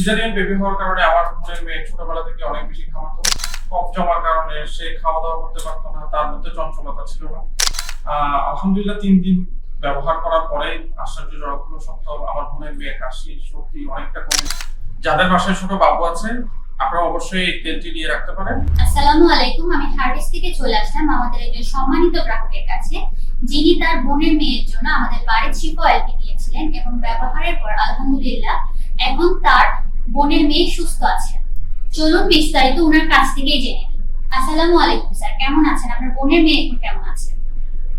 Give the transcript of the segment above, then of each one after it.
Caesarean baby হওয়ার কারণে আমার বোনের মেয়ে ছোটবেলা থেকে অনেক বেশি ঘামাতো কফ জমার কারণে সে খাওয়া দাওয়া করতে পারতো না, তার মধ্যে চঞ্চলতা ছিল না। আলহামদুলিল্লাহ তিন দিন ব্যবহার করার পরে আশ্চর্যজনক হলো সত্য, আমার বোনের মেয়ে কাশি, সর্দি অনেকটা কমে যাদের বাসায় ছোট বাবু আছে, আপনারা অবশ্যই এই তেলটি নিয়ে রাখতে পারেন। আসসালামু আলাইকুম, আমি হার্ডিস থেকে চলে আসলাম, আমাদের একজন সম্মানিত গ্রাহকের কাছে। যিনি তার বোনের মেয়ের জন্য আমাদের বাড়ির চিপ অয়েলটি দিয়েছিলেন এবং ব্যবহারের পর আলহামদুলিল্লাহ, এখন তার বোনের মেয়ে সুস্থ আছে। চলুন বিস্তারিত ওনার কাছ থেকেই জেনে নিই। আসসালামু আলাইকুম স্যার। কেমন আছেন? আপনার বোনের মেয়ে এখন কেমন আছে?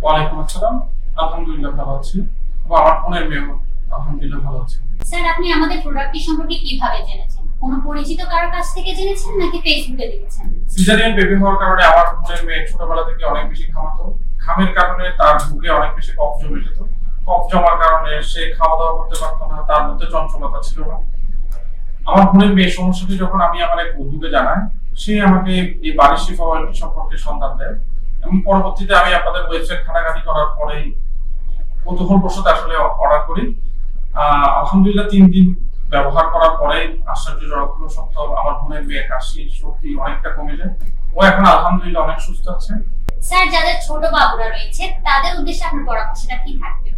ওয়ালাইকুম আসসালাম। আলহামদুলিল্লাহ ভালো আছি। আমার বোনের মেয়েও আলহামদুলিল্লাহ ভালো আছে। স্যার আপনি আমাদের প্রোডাক্টটি সম্পর্কে কীভাবে জেনেছেন? কোনো পরিচিত কারোর কাছ থেকে জেনেছেন নাকি ফেসবুকে দেখেছেন? সিজারিয়ান বেবি হওয়ার কারণে আমার বোনের মেয়ে ছোটবেলা থেকে অনেক বেশি ঘামাতো খামের কারণে তার বুকে অনেক বেশি কফ জমে যেত। কফ জমার কারণে সে খাওয়া দাওয়া করতে পারতো না তার মধ্যে চঞ্চলতা ছিল না। আমার বোনের মেয়ে সমস্যাটি যখন আমি আমার এক বন্ধুকে জানাই সে আমাকে এই বাড়ির শিফা সম্পর্কে সন্ধান দেয় এবং পরবর্তীতে আমি আপনাদের ওয়েবসাইট ঘাটাঘাটি করার পরেই কৌতূহল বসত আসলে অর্ডার করি। আলহামদুলিল্লাহ তিন দিন ব্যবহার করার পরে আশ্চর্যজনক সত্য আমার বোনের মেয়ে কাশি সর্দি অনেকটা কমে যায়। ও এখন আলহামদুলিল্লাহ অনেক সুস্থ আছে। স্যার যাদের ছোট বাবুরা রয়েছে তাদের উদ্দেশ্যে আপনার পরামর্শটা কি থাকবে?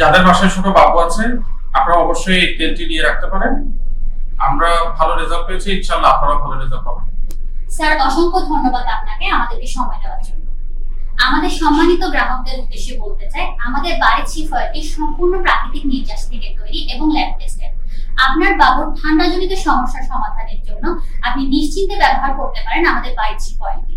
যাদের বাসায় ছোট বাবু আছে আপনারা অবশ্যই এই তেলটি নিয়ে রাখতে পারেন। আমরা ভালো রেজাল্ট পেয়েছি ইনশাল্লাহ আপনারা ভালো রেজাল্ট পাবেন। স্যার, অসংখ্য ধন্যবাদ আপনাকে আমাদেরকে সময় দেওয়ার জন্য। আমাদের সম্মানিত গ্রাহকদের উদ্দেশ্যে বলতে চাই, আমাদের বাড়ির ছিফয়টি সম্পূর্ণ প্রাকৃতিক নির্যাস থেকে তৈরি এবং ল্যাব টেস্টেড আপনার বাবুর ঠান্ডাজনিত সমস্যার সমাধানের জন্য আপনি নিশ্চিন্তে ব্যবহার করতে পারেন আমাদের বাড়ির ছিফয়টি